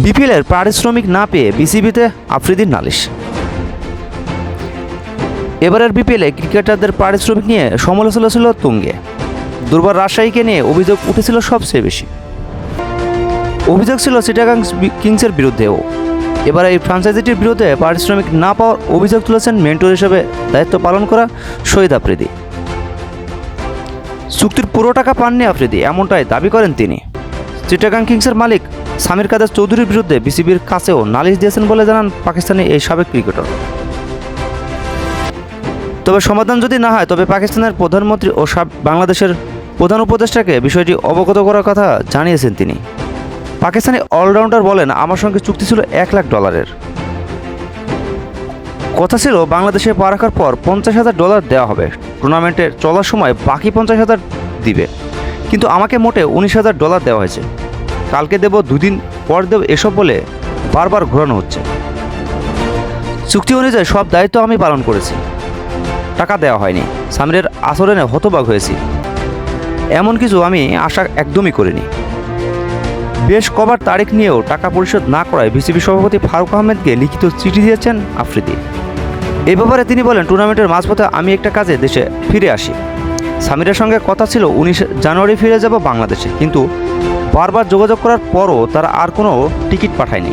বিপিএলের পারিশ্রমিক না পেয়ে বিসিবিতে আফ্রিদির নালিশ। এবারের বিপিএলে ক্রিকেটারদের পারিশ্রমিক নিয়ে সমালোচনা ছিল তুঙ্গে। দুর্বার রাজশাহীকে নিয়ে অভিযোগ উঠেছিল সবচেয়ে বেশি। অভিযোগ ছিল চিটাগাং কিংসের বিরুদ্ধেও। এবার এই ফ্রাঞ্চাইজিটির বিরুদ্ধে পারিশ্রমিক না পাওয়ার অভিযোগ তুলেছেন মেন্টর হিসেবে দায়িত্ব পালন করা শহীদ আফ্রিদি। চুক্তির পুরো টাকা পাননি আফ্রিদি, এমনটাই দাবি করেন তিনি। চিটাগাং কিংসের মালিক সামির কাদের চৌধুরীর বিরুদ্ধে বিসিবির কাছেও নালিশ দিয়েছেন বলে জানান পাকিস্তানি এই সাবেক ক্রিকেটার। তবে সমাধান যদি না হয়, তবে পাকিস্তানের প্রধানমন্ত্রী ও বাংলাদেশের প্রধান উপদেষ্টাকে বিষয়টি অবগত করার কথা জানিয়েছেন তিনি। পাকিস্তানি অলরাউন্ডার বলেন, আমার সঙ্গে চুক্তি ছিল এক লাখ ডলারের। কথা ছিল, বাংলাদেশে পা রাখার পর পঞ্চাশ হাজার ডলার দেওয়া হবে। টুর্নামেন্টের চলার সময় বাকি পঞ্চাশ হাজার দিবে। কিন্তু আমাকে মোটে উনিশ হাজার ডলার দেওয়া হয়েছে। কালকে দেব, দুদিন পর দেব, এসব বলে বারবার ঘোরানো হচ্ছে। চুক্তি অনুযায়ী সব দায়িত্ব আমি পালন করেছি। টাকা দেওয়া হয়নি। সামিরের আচরণে হতবাক হয়েছি। এমন কিছু আমি আশা একদমই করিনি। বেশ কবার তারিখ নিয়েও টাকা পরিশোধ না করায় বিসিবি সভাপতি ফারুক আহমেদকে লিখিত চিঠি দিয়েছেন আফ্রিদি। এ ব্যাপারে তিনি বলেন, টুর্নামেন্টের মাঝপথে আমি একটা কাজে দেশে ফিরে আসি। সামিরের সঙ্গে কথা ছিল, উনিশ জানুয়ারি ফিরে যাব বাংলাদেশে। কিন্তু বারবার যোগাযোগ করার পরও তারা আর কোনো টিকিট পাঠায়নি।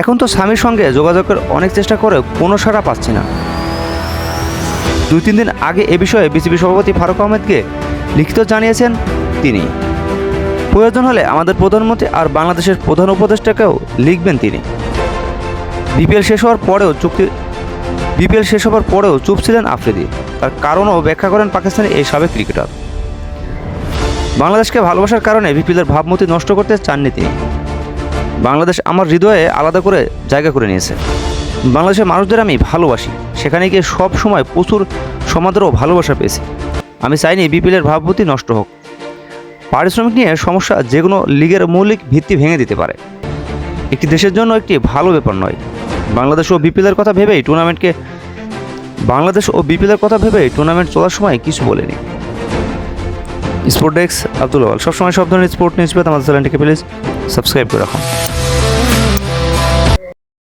এখন তো স্বামীর সঙ্গে যোগাযোগের অনেক চেষ্টা করে, কোনো সাড়া পাচ্ছি না। দুই তিন দিন আগে এ বিষয়ে বিসিবি সভাপতি ফারুক আহমেদকে লিখিত জানিয়েছেন তিনি। প্রয়োজন হলে আমাদের প্রধানমন্ত্রী আর বাংলাদেশের প্রধান উপদেষ্টাকেও লিখবেন তিনি। বিপিএল শেষ হওয়ার পরেও চুক্তি বিপিএল শেষ হওয়ার পরেও চুপ ছিলেন আফ্রিদি। তার কারণও ব্যাখ্যা করেন পাকিস্তানের এই সাবেক ক্রিকেটার। বাংলাদেশকে ভালোবাসার কারণে বিপিএলের ভাবমূর্তি নষ্ট করতে চাননি তিনি। বাংলাদেশ আমার হৃদয়ে আলাদা করে জায়গা করে নিয়েছে। বাংলাদেশের মানুষদের আমি ভালোবাসি, সেখানে গিয়ে সব সময় প্রচুর সমাদর ও ভালোবাসা পেয়েছি। আমি চাইনি বিপিএলের ভাবমূর্তি নষ্ট হোক। পারিশ্রমিক নিয়ে সমস্যা যে কোনো লিগের মৌলিক ভিত্তি ভেঙে দিতে পারে। একটি দেশের জন্য একটি ভালো ব্যাপার নয়। বাংলাদেশ ও বিপিএলের কথা ভেবেই টুর্নামেন্টকে বাংলাদেশ ও বিপিএলের কথা ভেবে টুর্নামেন্ট চলার সময় কিছু বলেনি। স্পোর্ট ডেস্ক আব্দুল সব সবসময় সব ধরনের স্পোর্ট নিউজ পেতে আমাদের চ্যানেলটিকে প্লিজ সাবস্ক্রাইব করে রাখুন।